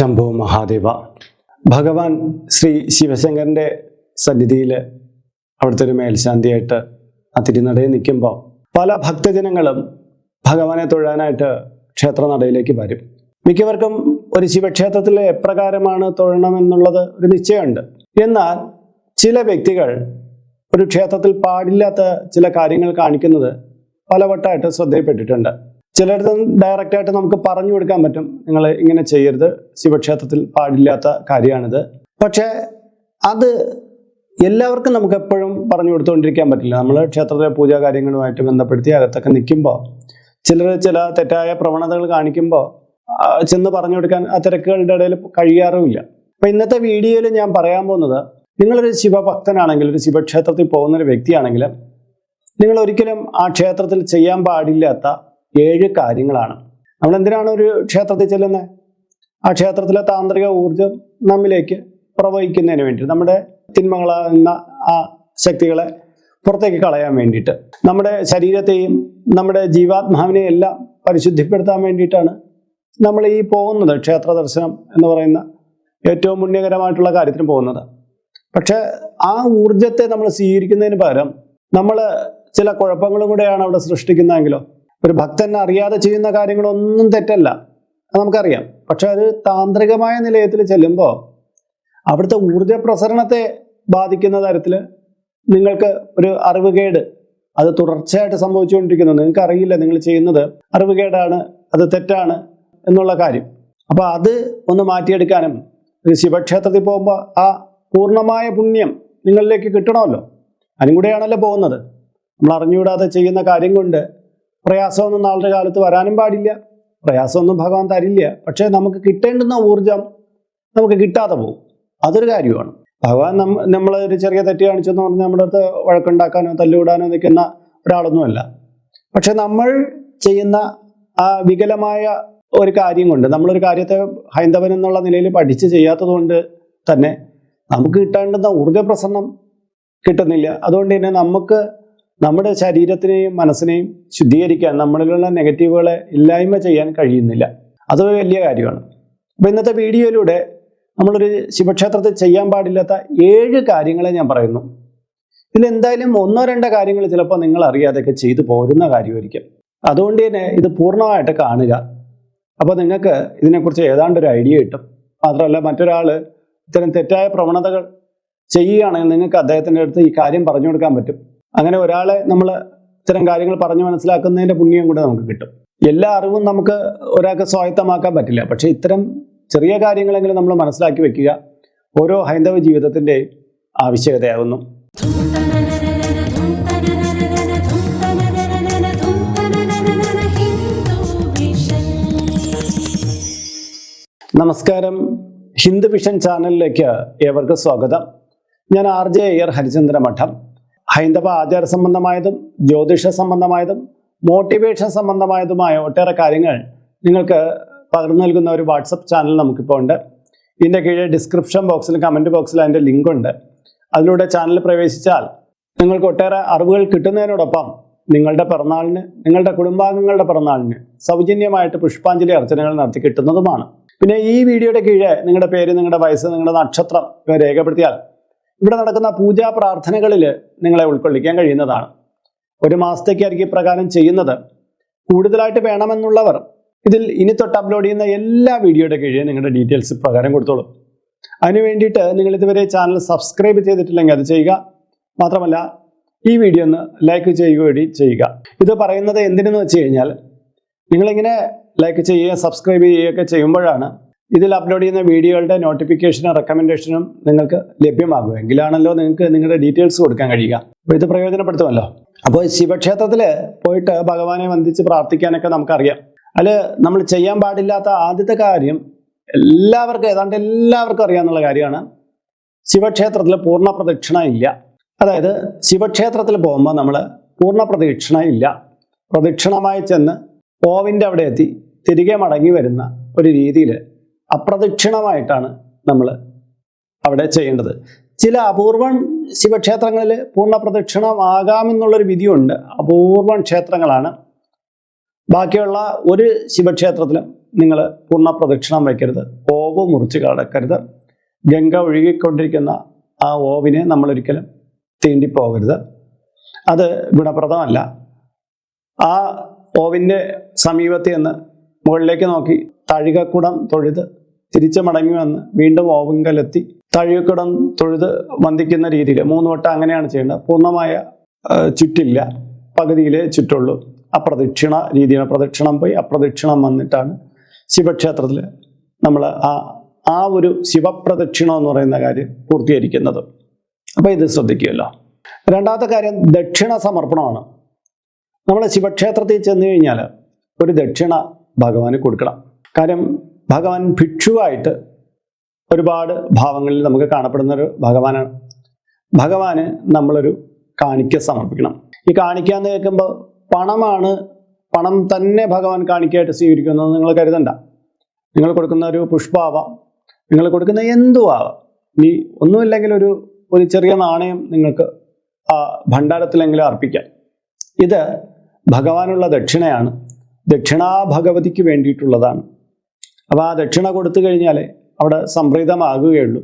ശംഭോ മഹാദേവ. ഭഗവാൻ ശ്രീ ശിവശങ്കരന്റെ സന്നിധിയിൽ അവിടുത്തെ ഒരു മേൽശാന്തിയായിട്ട് ആ തിരുനടയിൽ നിൽക്കുമ്പോൾ പല ഭക്തജനങ്ങളും ഭഗവാനെ തൊഴാനായിട്ട് ക്ഷേത്രനടയിലേക്ക് വരും. മിക്കവർക്കും ഒരു ശിവക്ഷേത്രത്തിൽ എപ്രകാരമാണ് തൊഴണമെന്നുള്ളത് ഒരു നിശ്ചയമുണ്ട്. എന്നാൽ ചില വ്യക്തികൾ ഒരു ക്ഷേത്രത്തിൽ പാടില്ലാത്ത ചില കാര്യങ്ങൾ കാണിക്കുന്നത് പലവട്ടമായിട്ട് ശ്രദ്ധയിൽപ്പെട്ടിട്ടുണ്ട്. ചിലയിടത്ത് ഡയറക്റ്റ് ആയിട്ട് നമുക്ക് പറഞ്ഞു കൊടുക്കാൻ പറ്റും. നിങ്ങൾ ഇങ്ങനെ ചെയ്യരുത്. ശിവക്ഷേത്രത്തിൽ പാടില്ലാത്ത കാര്യമാണിത്. പക്ഷേ അത് എല്ലാവർക്കും നമുക്ക് എപ്പോഴും പറഞ്ഞു കൊടുത്തുകൊണ്ടിരിക്കാൻ പറ്റില്ല. നമ്മൾ ക്ഷേത്രത്തിലെ പൂജാ കാര്യങ്ങളുമായിട്ട് ബന്ധപ്പെടുത്തി അകത്തൊക്കെ നിൽക്കുമ്പോൾ ചിലർ ചില തെറ്റായ പ്രവണതകൾ കാണിക്കുമ്പോൾ ചെന്ന് പറഞ്ഞു കൊടുക്കാൻ ആ തിരക്കുകളുടെ ഇടയിൽ കഴിയാറുമില്ല. അപ്പൊ ഇന്നത്തെ വീഡിയോയിൽ ഞാൻ പറയാൻ പോകുന്നത് നിങ്ങളൊരു ശിവഭക്തനാണെങ്കിൽ ഒരു ശിവക്ഷേത്രത്തിൽ പോകുന്ന ഒരു വ്യക്തിയാണെങ്കിൽ നിങ്ങൾ ഒരിക്കലും ആ ക്ഷേത്രത്തിൽ ചെയ്യാൻ പാടില്ലാത്ത ഏഴ് കാര്യങ്ങളാണ്. നമ്മൾ എന്തിനാണ് ഒരു ക്ഷേത്രത്തിൽ ചെല്ലുന്നത് ആ ക്ഷേത്രത്തിലെ താന്ത്രിക ഊർജം നമ്മിലേക്ക് പ്രവഹിക്കുന്നതിന് വേണ്ടി നമ്മുടെ തിന്മകളാകുന്ന ആ ശക്തികളെ പുറത്തേക്ക് കളയാൻ വേണ്ടിയിട്ട് നമ്മുടെ ശരീരത്തെയും നമ്മുടെ ജീവാത്മാവിനെയും എല്ലാം പരിശുദ്ധിപ്പെടുത്താൻ വേണ്ടിയിട്ടാണ് നമ്മൾ ഈ പോകുന്നത് ക്ഷേത്ര ദർശനം എന്ന് പറയുന്ന ഏറ്റവും പുണ്യകരമായിട്ടുള്ള കാര്യത്തിന് പോകുന്നത്. പക്ഷേ ആ ഊർജത്തെ നമ്മൾ സ്വീകരിക്കുന്നതിന് പകരം നമ്മൾ ചില കുഴപ്പങ്ങളും കൂടെയാണ് അവിടെ സൃഷ്ടിക്കുന്നതെങ്കിലോ ഒരു ഭക്തൻ അറിയാതെ ചെയ്യുന്ന കാര്യങ്ങളൊന്നും തെറ്റല്ല. അത് നമുക്കറിയാം. പക്ഷെ അത് താന്ത്രികമായ നിലയത്തിൽ ചെല്ലുമ്പോൾ അവിടുത്തെ ഊർജ പ്രസരണത്തെ ബാധിക്കുന്ന തരത്തിൽ നിങ്ങൾക്ക് ഒരു അറിവുകേട് അത് തുടർച്ചയായിട്ട് സംഭവിച്ചുകൊണ്ടിരിക്കുന്നു. നിങ്ങൾക്ക് അറിയില്ല നിങ്ങൾ ചെയ്യുന്നത് അറിവുകേടാണ് അത് തെറ്റാണ് എന്നുള്ള കാര്യം. അപ്പൊ അത് ഒന്ന് മാറ്റിയെടുക്കാനും ഒരു ശിവക്ഷേത്രത്തിൽ പോകുമ്പോൾ ആ പൂർണമായ പുണ്യം നിങ്ങളിലേക്ക് കിട്ടണമല്ലോ. അതിനും കൂടെയാണല്ലോ പോകുന്നത്. നമ്മൾ അറിഞ്ഞുകൂടാതെ ചെയ്യുന്ന കാര്യം കൊണ്ട് പ്രയാസമൊന്നും നാളത്തെ കാലത്ത് വരാനും പാടില്ല. പ്രയാസമൊന്നും ഭഗവാൻ തരില്ല. പക്ഷേ നമുക്ക് കിട്ടേണ്ടുന്ന ഊർജം നമുക്ക് കിട്ടാതെ പോകും. അതൊരു കാര്യമാണ്. ഭഗവാൻ നമ്മ നമ്മൾ ഒരു ചെറിയ തെറ്റ് കാണിച്ചെന്ന് പറഞ്ഞാൽ നമ്മുടെ അടുത്ത് വഴക്കുണ്ടാക്കാനോ തല്ലുവിടാനോ നിൽക്കുന്ന ഒരാളൊന്നുമല്ല. പക്ഷെ നമ്മൾ ചെയ്യുന്ന ആ വികലമായ ഒരു കാര്യം കൊണ്ട് നമ്മളൊരു കാര്യത്തെ ഹൈന്ദവൻ എന്നുള്ള നിലയിൽ പഠിച്ച് ചെയ്യാത്തത് കൊണ്ട് തന്നെ നമുക്ക് കിട്ടേണ്ടുന്ന ഊർജപ്രസരണം കിട്ടുന്നില്ല. അതുകൊണ്ട് തന്നെ നമുക്ക് നമ്മുടെ ശരീരത്തിനെയും മനസ്സിനെയും ശുദ്ധീകരിക്കാൻ നമ്മളിലുള്ള നെഗറ്റീവുകളെ ഇല്ലായ്മ ചെയ്യാൻ കഴിയുന്നില്ല. അത് വലിയ കാര്യമാണ്. അപ്പോൾ ഇന്നത്തെ വീഡിയോയിലൂടെ നമ്മളൊരു ശിവക്ഷേത്രത്തിൽ ചെയ്യാൻ പാടില്ലാത്ത ഏഴ് കാര്യങ്ങളെ ഞാൻ പറയുന്നു. ഇതിൽ എന്തായാലും ഒന്നോ രണ്ടോ കാര്യങ്ങൾ ചിലപ്പോൾ നിങ്ങൾ അറിയാതെയൊക്കെ ചെയ്തു പോരുന്ന കാര്യമായിരിക്കും. അതുകൊണ്ട് തന്നെ ഇത് പൂർണമായിട്ട് കാണുക. അപ്പോൾ നിങ്ങൾക്ക് ഇതിനെക്കുറിച്ച് ഏതാണ്ട് ഒരു ഐഡിയ കിട്ടും. മാത്രമല്ല മറ്റൊരാൾ ഇത്തരം തെറ്റായ പ്രവണതകൾ ചെയ്യുകയാണെങ്കിൽ നിങ്ങൾക്ക് അദ്ദേഹത്തിന്റെ അടുത്ത് ഈ കാര്യം പറഞ്ഞു കൊടുക്കാൻ പറ്റും. അങ്ങനെ ഒരാളെ നമ്മൾ ഇത്തരം കാര്യങ്ങൾ പറഞ്ഞു മനസ്സിലാക്കുന്നതിന്റെ പുണ്യം കൂടെ നമുക്ക് കിട്ടും. എല്ലാ അറിവും നമുക്ക് ഒരാൾക്ക് സ്വായത്തമാക്കാൻ പറ്റില്ല. പക്ഷെ ഇത്തരം ചെറിയ കാര്യങ്ങളെങ്കിലും നമ്മൾ മനസ്സിലാക്കി വെക്കുക ഓരോ ഹൈന്ദവ ജീവിതത്തിന്റെയും ആവശ്യകതയാകുന്നു. നമസ്കാരം. ഹിന്ദു വിഷൻ ചാനലിലേക്ക് ഏവർക്കും സ്വാഗതം. ഞാൻ ആർ ജെ അയ്യർ ഹരിചന്ദ്ര മഠം ഹൈന്ദവ ആചാര സംബന്ധമായതും ജ്യോതിഷ സംബന്ധമായതും മോട്ടിവേഷൻ സംബന്ധമായതുമായ ഒട്ടേറെ കാര്യങ്ങൾ നിങ്ങൾക്ക് പകർന്നു നൽകുന്ന ഒരു വാട്സപ്പ് ചാനൽ നമുക്കിപ്പോൾ ഉണ്ട്. ഇതിന്റെ കീഴെ ഡിസ്ക്രിപ്ഷൻ ബോക്സിൽ കമന്റ് ബോക്സിൽ അതിന്റെ ലിങ്ക് ഉണ്ട്. അതിലൂടെ ചാനൽ പ്രവേശിച്ചാൽ നിങ്ങൾക്ക് ഒട്ടേറെ അറിവുകൾ കിട്ടുന്നതിനോടൊപ്പം നിങ്ങളുടെ പിറന്നാളിന് നിങ്ങളുടെ കുടുംബാംഗങ്ങളുടെ പിറന്നാളിന് സൗജന്യമായിട്ട് പുഷ്പാഞ്ജലി അർച്ചനകൾ നടത്തി കിട്ടുന്നതുമാണ്. പിന്നെ ഈ വീഡിയോയുടെ കീഴെ നിങ്ങളുടെ പേര് നിങ്ങളുടെ വയസ്സ് നിങ്ങളുടെ നക്ഷത്രം രേഖപ്പെടുത്തിയാൽ ഇവിടെ നടക്കുന്ന പൂജാ പ്രാർത്ഥനകളിൽ നിങ്ങളെ ഉൾക്കൊള്ളിക്കാൻ കഴിയുന്നതാണ്. ഒരു മാസത്തേക്കായിരിക്കും ഇപ്രകാരം ചെയ്യുന്നത്. കൂടുതലായിട്ട് വേണമെന്നുള്ളവർ ഇതിൽ ഇനി തൊട്ട് അപ്ലോഡ് ചെയ്യുന്ന എല്ലാ വീഡിയോയുടെ കീഴിൽ നിങ്ങളുടെ ഡീറ്റെയിൽസ് പ്രകാരം കൊടുത്തോളൂ. അതിനു വേണ്ടിയിട്ട് നിങ്ങൾ ഇതുവരെ ചാനൽ സബ്സ്ക്രൈബ് ചെയ്തിട്ടില്ലെങ്കിൽ അത് ചെയ്യുക. മാത്രമല്ല ഈ വീഡിയോ ഒന്ന് ലൈക്ക് ചെയ്യുക വേണ്ടി ചെയ്യുക. ഇത് പറയുന്നത് എന്തിനെന്ന് വെച്ച് കഴിഞ്ഞാൽ നിങ്ങളിങ്ങനെ ലൈക്ക് ചെയ്യുക സബ്സ്ക്രൈബ് ചെയ്യുകയൊക്കെ ചെയ്യുമ്പോഴാണ് ഇതിൽ അപ്ലോഡ് ചെയ്യുന്ന വീഡിയോകളുടെ നോട്ടിഫിക്കേഷനും റെക്കമെൻഡേഷനും നിങ്ങൾക്ക് ലഭ്യമാകും എങ്കിലാണല്ലോ നിങ്ങൾക്ക് നിങ്ങളുടെ ഡീറ്റെയിൽസ് കൊടുക്കാൻ കഴിയുക. അപ്പോൾ ഇത് പ്രയോജനപ്പെടുത്തുമല്ലോ. അപ്പോൾ ശിവക്ഷേത്രത്തിൽ പോയിട്ട് ഭഗവാനെ വന്ദിച്ച് പ്രാർത്ഥിക്കാനൊക്കെ നമുക്കറിയാം. അതിൽ നമ്മൾ ചെയ്യാൻ പാടില്ലാത്ത ആദ്യത്തെ കാര്യം എല്ലാവർക്കും ഏതാണ്ട് എല്ലാവർക്കും അറിയാമെന്നുള്ള കാര്യമാണ്. ശിവക്ഷേത്രത്തിൽ പൂർണ പ്രദക്ഷിണ ഇല്ല. അതായത് ശിവക്ഷേത്രത്തിൽ പോകുമ്പോൾ നമ്മൾ പൂർണ പ്രദക്ഷിണ ഇല്ല. പ്രദക്ഷിണമായി ചെന്ന് ഓവിന്റെ അവിടെ എത്തി തിരികെ മടങ്ങി വരുന്ന ഒരു രീതിയിൽ അപ്രദക്ഷിണമായിട്ടാണ് നമ്മൾ അവിടെ ചെയ്യേണ്ടത്. ചില അപൂർവം ശിവക്ഷേത്രങ്ങളിൽ പൂർണ പ്രദക്ഷിണമാകാമെന്നുള്ളൊരു വിധിയുണ്ട്. അപൂർവം ക്ഷേത്രങ്ങളാണ്. ബാക്കിയുള്ള ഒരു ശിവക്ഷേത്രത്തിലും നിങ്ങൾ പൂർണ പ്രദക്ഷിണം വയ്ക്കരുത്. ഓവ് മുറിച്ച് കടക്കരുത്. ഗംഗ ഒഴുകിക്കൊണ്ടിരിക്കുന്ന ആ ഓവിനെ നമ്മളൊരിക്കലും തീണ്ടിപ്പോകരുത്. അത് ഗുണപ്രദമല്ല. ആ ഓവിന്റെ സമീപത്ത് നിന്ന് മുകളിലേക്ക് നോക്കി തഴികക്കുടം തൊഴുത് തിരിച്ചു മടങ്ങി വന്ന് വീണ്ടും ഓവിങ്കലെത്തി തഴികക്കുടം തൊഴുത് വന്ദിക്കുന്ന രീതിയിൽ മൂന്ന് വട്ടം അങ്ങനെയാണ് ചെയ്യേണ്ടത്. പൂർണമായ ചുറ്റില്ല. പകുതിയിലേ ചുറ്റുള്ളൂ. അപ്രദക്ഷിണ രീതിയാണ്. പ്രദക്ഷിണം പോയി അപ്രദക്ഷിണം വന്നിട്ടാണ് ശിവക്ഷേത്രത്തിൽ നമ്മൾ ആ ആ ഒരു ശിവപ്രദക്ഷിണം എന്ന് പറയുന്ന കാര്യം പൂർത്തീകരിക്കുന്നത്. അപ്പോൾ ഇത് ശ്രദ്ധിക്കുമല്ലോ. രണ്ടാമത്തെ കാര്യം ദക്ഷിണ സമർപ്പണമാണ്. നമ്മൾ ശിവക്ഷേത്രത്തിൽ ചെന്ന് കഴിഞ്ഞാൽ ഒരു ദക്ഷിണ ഭഗവാന് കൊടുക്കണം. കാര്യം ഭഗവാൻ ഭിക്ഷുവായിട്ട് ഒരുപാട് ഭാവങ്ങളിൽ നമുക്ക് കാണപ്പെടുന്ന ഒരു ഭഗവാനാണ്. ഭഗവാന് നമ്മളൊരു കാണിക്ക സമർപ്പിക്കണം. ഈ കാണിക്ക എന്ന് കേൾക്കുമ്പോൾ പണമാണ് പണം തന്നെ ഭഗവാൻ കാണിക്കയായിട്ട് സ്വീകരിക്കുന്നത് നിങ്ങൾ കരുതണ്ട. നിങ്ങൾ കൊടുക്കുന്ന ഒരു പുഷ്പാവാം നിങ്ങൾ കൊടുക്കുന്ന എന്തു ആവാം. ഇനി ഒന്നുമില്ലെങ്കിൽ ഒരു ഒരു ചെറിയ നാണയം നിങ്ങൾക്ക് ആ ഭണ്ഡാരത്തിലെങ്കിലും അർപ്പിക്കാം. ഇത് ഭഗവാനുള്ള ദക്ഷിണയാണ്. ദക്ഷിണാ ഭഗവതിക്ക് വേണ്ടിയിട്ടുള്ളതാണ്. അപ്പോൾ ആ ദക്ഷിണ കൊടുത്തു കഴിഞ്ഞാൽ അവിടെ സംപ്രീതമാകുകയുള്ളൂ.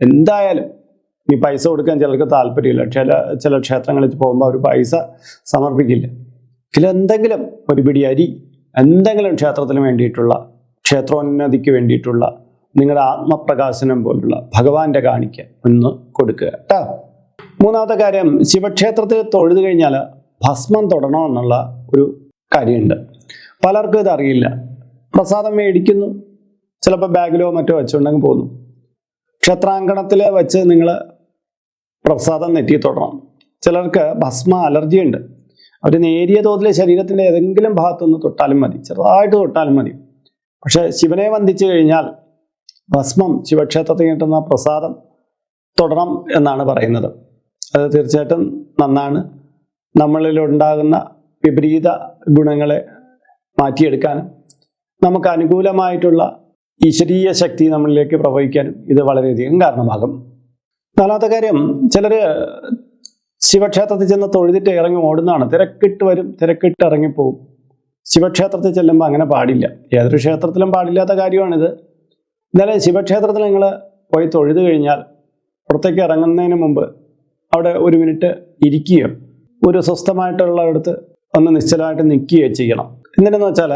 എന്തായാലും ഈ പൈസ കൊടുക്കാൻ ചിലർക്ക് താല്പര്യമില്ല. ചില ചില ക്ഷേത്രങ്ങളിൽ പോകുമ്പോൾ അവർ പൈസ സമർപ്പിക്കില്ല. ചില എന്തെങ്കിലും ഒരു പിടി അരി എന്തെങ്കിലും ക്ഷേത്രത്തിന് വേണ്ടിയിട്ടുള്ള ക്ഷേത്രോന്നതിക്ക് വേണ്ടിയിട്ടുള്ള നിങ്ങളുടെ ആത്മപ്രകാശനം പോലുള്ള ഭഗവാന്റെ കാണിക്ക ഒന്ന് കൊടുക്കുക കേട്ടോ. മൂന്നാമത്തെ കാര്യം ശിവക്ഷേത്രത്തിൽ തൊഴുതു കഴിഞ്ഞാൽ ഭസ്മം തൊടണമെന്നുള്ള ഒരു കാര്യമുണ്ട്. പലർക്കും ഇതറിയില്ല. പ്രസാദം മേടിക്കുന്നു. ചിലപ്പോൾ ബാഗിലോ മറ്റോ വെച്ചുണ്ടെങ്കിൽ പോകുന്നു. ക്ഷേത്രാങ്കണത്തിൽ വെച്ച് നിങ്ങൾ പ്രസാദം നെറ്റി തൊടണം. ചിലർക്ക് ഭസ്മ അലർജി ഉണ്ട്. അവർ നേരിയ തോതിൽ ശരീരത്തിന്റെ ഏതെങ്കിലും ഭാഗത്തുനിന്ന് തൊട്ടാലും മതി. ചെറുതായിട്ട് തൊട്ടാലും മതി. പക്ഷേ ശിവനെ വന്ദിച്ചു കഴിഞ്ഞാൽ ഭസ്മം ശിവക്ഷേത്രത്തിൽ കിട്ടുന്ന പ്രസാദം തൊടണം എന്നാണ് പറയുന്നത്. അത് തീർച്ചയായിട്ടും നന്നാണ്. നമ്മളിലുണ്ടാകുന്ന വിപരീത ഗുണങ്ങളെ മാറ്റിയെടുക്കാനും നമുക്ക് അനുകൂലമായിട്ടുള്ള ഈശ്വരീയ ശക്തി നമ്മളിലേക്ക് പ്രവഹിക്കാനും ഇത് വളരെയധികം കാരണമാകും. നാലാമത്തെ കാര്യം ചിലർ ശിവക്ഷേത്രത്തിൽ ചെന്ന് തൊഴുതിട്ട് ഇറങ്ങി ഓടുന്നതാണ്. തിരക്കിട്ട് വരും തിരക്കിട്ട് ഇറങ്ങിപ്പോവും. ശിവക്ഷേത്രത്തിൽ ചെല്ലുമ്പോൾ അങ്ങനെ പാടില്ല. ഏതൊരു ക്ഷേത്രത്തിലും പാടില്ലാത്ത കാര്യമാണിത്. എന്നാലും ശിവക്ഷേത്രത്തിൽ നിങ്ങൾ പോയി തൊഴുത് കഴിഞ്ഞാൽ പുറത്തേക്ക് ഇറങ്ങുന്നതിന് മുമ്പ് അവിടെ ഒരു മിനിറ്റ് ഇരിക്കുകയോ ഒരു സ്വസ്ഥമായിട്ടുള്ള അടുത്ത് ഒന്ന് നിശ്ചലമായിട്ട് നിൽക്കുകയോ ചെയ്യണം. എന്തിനെന്ന് വെച്ചാൽ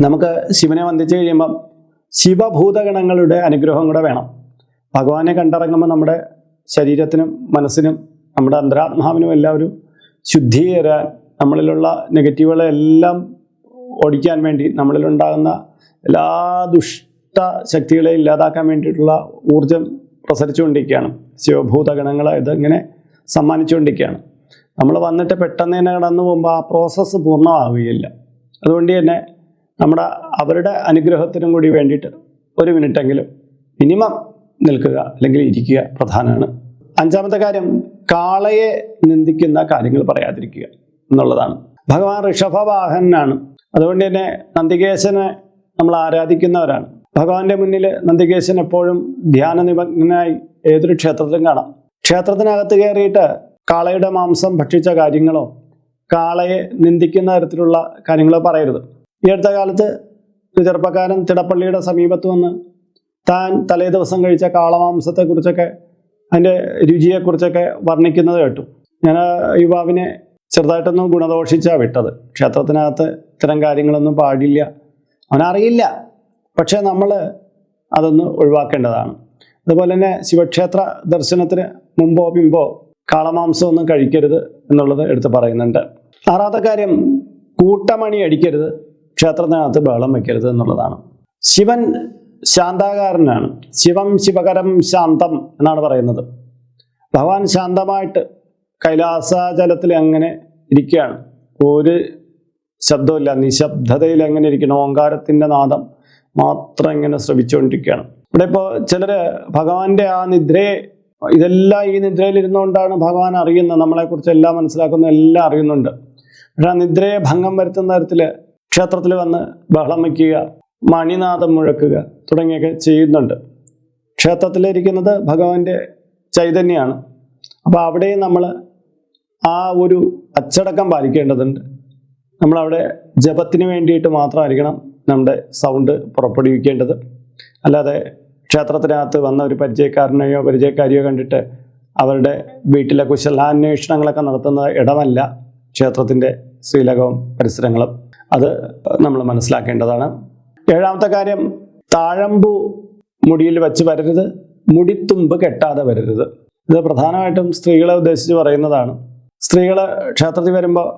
നമുക്ക് ശിവനെ വന്ദിച്ചു കഴിയുമ്പം ശിവഭൂതഗണങ്ങളുടെ അനുഗ്രഹം കൂടെ വേണം. ഭഗവാനെ കണ്ടിറങ്ങുമ്പോൾ നമ്മുടെ ശരീരത്തിനും മനസ്സിനും നമ്മുടെ അന്തരാത്മാവിനും എല്ലാം ഒരു ശുദ്ധി തരാൻ നമ്മളിലുള്ള നെഗറ്റീവുകളെ എല്ലാം ഓടിക്കാൻ വേണ്ടി നമ്മളിലുണ്ടാകുന്ന എല്ലാ ദുഷ്ട ശക്തികളെ ഇല്ലാതാക്കാൻ വേണ്ടിയിട്ടുള്ള ഊർജം പ്രസരിച്ചുകൊണ്ടിരിക്കുകയാണ്. ശിവഭൂതഗണങ്ങളെ ഇതിങ്ങനെ സമ്മാനിച്ചുകൊണ്ടിരിക്കുകയാണ്. നമ്മൾ വന്നിട്ട് പെട്ടെന്ന് തന്നെ കടന്നു പോകുമ്പോൾ ആ പ്രോസസ്സ് പൂർണമാവുകയില്ല. അതുകൊണ്ട് തന്നെ നമ്മുടെ അവരുടെ അനുഗ്രഹത്തിനും കൂടി വേണ്ടിയിട്ട് ഒരു മിനിറ്റെങ്കിലും മിനിമം നിൽക്കുക അല്ലെങ്കിൽ ഇരിക്കുക പ്രധാനമാണ്. അഞ്ചാമത്തെ കാര്യം കാളയെ നിന്ദിക്കുന്ന കാര്യങ്ങൾ പറയാതിരിക്കുക എന്നുള്ളതാണ്. ഭഗവാൻ ഋഷഭവാഹനാണ്. അതുകൊണ്ട് തന്നെ നന്ദികേശനെ നമ്മൾ ആരാധിക്കുന്നവരാണ്. ഭഗവാന്റെ മുന്നിൽ നന്ദികേശൻ എപ്പോഴും ധ്യാന നിമഗ്നായി ഏതൊരു ക്ഷേത്രത്തിലും കാണാം. ക്ഷേത്രത്തിനകത്ത് കയറിയിട്ട് കാളയുടെ മാംസം ഭക്ഷിച്ച കാര്യങ്ങളോ കാളയെ നിന്ദിക്കുന്ന തരത്തിലുള്ള കാര്യങ്ങളോ പറയരുത്. ഈ അടുത്ത കാലത്ത് ഒരു ചെറുപ്പക്കാരൻ തിടപ്പള്ളിയുടെ സമീപത്ത് വന്ന് താൻ തലേ ദിവസം കഴിച്ച കാളമാംസത്തെക്കുറിച്ചൊക്കെ അതിന്റെ രുചിയെക്കുറിച്ചൊക്കെ വർണിക്കുന്നത് കേട്ടു. ഞാൻ യുവാവിനെ ചെറുതായിട്ടൊന്നും ഗുണദോഷിച്ചാണ് വിട്ടത്. ക്ഷേത്രത്തിനകത്ത് ഇത്തരം കാര്യങ്ങളൊന്നും പാടില്ല. അവനറിയില്ല. പക്ഷേ നമ്മൾ അതൊന്ന് ഒഴിവാക്കേണ്ടതാണ്. അതുപോലെ തന്നെ ശിവക്ഷേത്ര ദർശനത്തിന് മുമ്പോ പിമ്പോ കാളമാംസം ഒന്നും കഴിക്കരുത് എന്നുള്ളത് എടുത്ത് പറയുന്നുണ്ട്. ആറാമത്തെ കാര്യം കൂട്ടമണി അടിക്കരുത്. ക്ഷേത്രത്തിനകത്ത് ബഹളം വയ്ക്കരുത് എന്നുള്ളതാണ്. ശിവൻ ശാന്താകാരനാണ്. ശിവം ശിവകരം ശാന്തം എന്നാണ് പറയുന്നത്. ഭഗവാൻ ശാന്തമായിട്ട് കൈലാസാചലത്തിൽ അങ്ങനെ ഇരിക്കുകയാണ്. ഒരു ശബ്ദമില്ല നിശബ്ദതയിൽ എങ്ങനെ ഇരിക്കണം ഓങ്കാരത്തിന്റെ നാദം മാത്രം ഇങ്ങനെ ശ്രവിച്ചുകൊണ്ടിരിക്കുകയാണ്. ഇവിടെ ഇപ്പോൾ ചിലർ ഭഗവാന്റെ ആ നിദ്രയെ ഇതെല്ലാം ഈ നിദ്രയിൽ ഇരുന്നുകൊണ്ടാണ് ഭഗവാൻ അറിയുന്നത്. നമ്മളെക്കുറിച്ച് എല്ലാം മനസ്സിലാക്കുന്ന എല്ലാം അറിയുന്നുണ്ട്. പക്ഷെ ആ നിദ്രയെ ഭംഗം വരുത്തുന്ന തരത്തിൽ ക്ഷേത്രത്തിൽ വന്ന് ബഹളം വയ്ക്കുക മണിനാഥം മുഴക്കുക തുടങ്ങിയൊക്കെ ചെയ്യുന്നുണ്ട്. ക്ഷേത്രത്തിലിരിക്കുന്നത് ഭഗവാന്റെ ചൈതന്യമാണ് അപ്പോൾ അവിടെയും നമ്മൾ ആ ഒരു അച്ചടക്കം പാലിക്കേണ്ടതുണ്ട്. നമ്മളവിടെ ജപത്തിന് വേണ്ടിയിട്ട് മാത്രമായിരിക്കണം നമ്മുടെ സൗണ്ട് പുറപ്പെടുവിക്കേണ്ടത്. അല്ലാതെ ക്ഷേത്രത്തിനകത്ത് വന്ന ഒരു പരിചയക്കാരനെയോ പരിചയക്കാരിയോ കണ്ടിട്ട് അവരുടെ വീട്ടിലെ കുശലാന്വേഷണങ്ങളൊക്കെ നടത്തുന്ന ഇടമല്ല ക്ഷേത്രത്തിന്റെ ശ്രീലകവും പരിസരങ്ങളും. അത് നമ്മൾ മനസ്സിലാക്കേണ്ടതാണ്. ഏഴാമത്തെ കാര്യം താഴമ്പു മുടിയിൽ വെച്ച് വരരുത് മുടിത്തുമ്പ് കെട്ടാതെ വരരുത്. ഇത് പ്രധാനമായിട്ടും സ്ത്രീകളെ ഉദ്ദേശിച്ച് പറയുന്നതാണ്. സ്ത്രീകൾ ക്ഷേത്രത്തിൽ വരുമ്പോൾ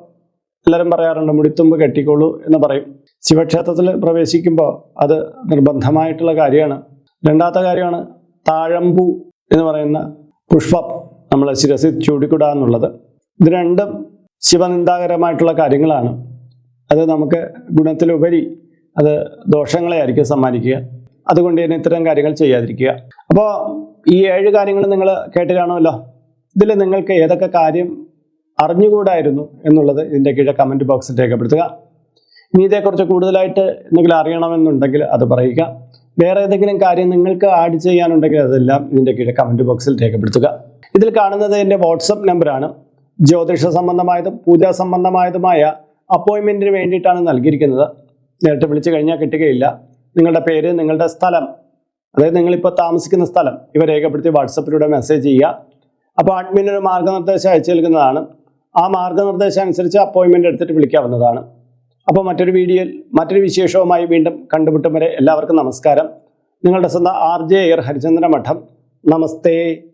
എല്ലാവരും പറയാറുണ്ട് മുടിത്തുമ്പ് കെട്ടിക്കോളൂ എന്ന് പറയും. ശിവക്ഷേത്രത്തിൽ പ്രവേശിക്കുമ്പോൾ അത് നിർബന്ധമായിട്ടുള്ള കാര്യമാണ്. രണ്ടാമത്തെ കാര്യമാണ് താഴമ്പു എന്ന് പറയുന്ന പുഷ്പം നമ്മൾ ശിരസിൽ ചൂടിക്കൂടാന്നുള്ളത്. ഇത് രണ്ടും ശിവനിന്ദാകരമായിട്ടുള്ള കാര്യങ്ങളാണ്. അത് നമുക്ക് ഗുണത്തിലുപരി അത് ദോഷങ്ങളെ ആയിരിക്കും സമ്മാനിക്കുക. അതുകൊണ്ട് തന്നെ ഇത്തരം കാര്യങ്ങൾ ചെയ്യാതിരിക്കുക. അപ്പോൾ ഈ ഏഴ് കാര്യങ്ങൾ നിങ്ങൾ കേട്ട് ഇതിൽ നിങ്ങൾക്ക് ഏതൊക്കെ കാര്യം അറിഞ്ഞുകൂടായിരുന്നു എന്നുള്ളത് ഇതിന്റെ കീഴെ കമന്റ് ബോക്സിൽ രേഖപ്പെടുത്തുക. ഇനി ഇതേക്കുറിച്ച് കൂടുതലായിട്ട് എന്തെങ്കിലും അറിയണമെന്നുണ്ടെങ്കിൽ അത് പറയുക. വേറെ ഏതെങ്കിലും കാര്യം നിങ്ങൾക്ക് ആഡ് ചെയ്യാനുണ്ടെങ്കിൽ അതെല്ലാം ഇതിന്റെ കീഴെ കമന്റ് ബോക്സിൽ രേഖപ്പെടുത്തുക. ഇതിൽ കാണുന്നത് എന്റെ വാട്സപ്പ് നമ്പറാണ് ജ്യോതിഷ സംബന്ധമായതും പൂജാ സംബന്ധമായതുമായ അപ്പോയിൻമെന്റിന് വേണ്ടിയിട്ടാണ് നൽകിയിരിക്കുന്നത്. നേരിട്ട് വിളിച്ചു കഴിഞ്ഞാൽ കിട്ടുകയില്ല. നിങ്ങളുടെ പേര് നിങ്ങളുടെ സ്ഥലം അതായത് നിങ്ങളിപ്പോൾ താമസിക്കുന്ന സ്ഥലം ഇവ രേഖപ്പെടുത്തി വാട്സപ്പിലൂടെ മെസ്സേജ് ചെയ്യുക. അപ്പോൾ അഡ്മിൻ ഒരു മാർഗനിർദ്ദേശം അയച്ചു നൽകുന്നതാണ്. ആ മാർഗനിർദ്ദേശം അനുസരിച്ച് അപ്പോയിൻമെന്റ് എടുത്തിട്ട് വിളിക്കാവുന്നതാണ്. അപ്പോൾ മറ്റൊരു വീഡിയോയിൽ മറ്റൊരു വിശേഷവുമായി വീണ്ടും കണ്ടുമുട്ടും വരെ എല്ലാവർക്കും നമസ്കാരം. നിങ്ങളുടെ സ്വന്തം ആർ ജെ എയർ ഹരിചന്ദ്ര മഠം നമസ്തേ.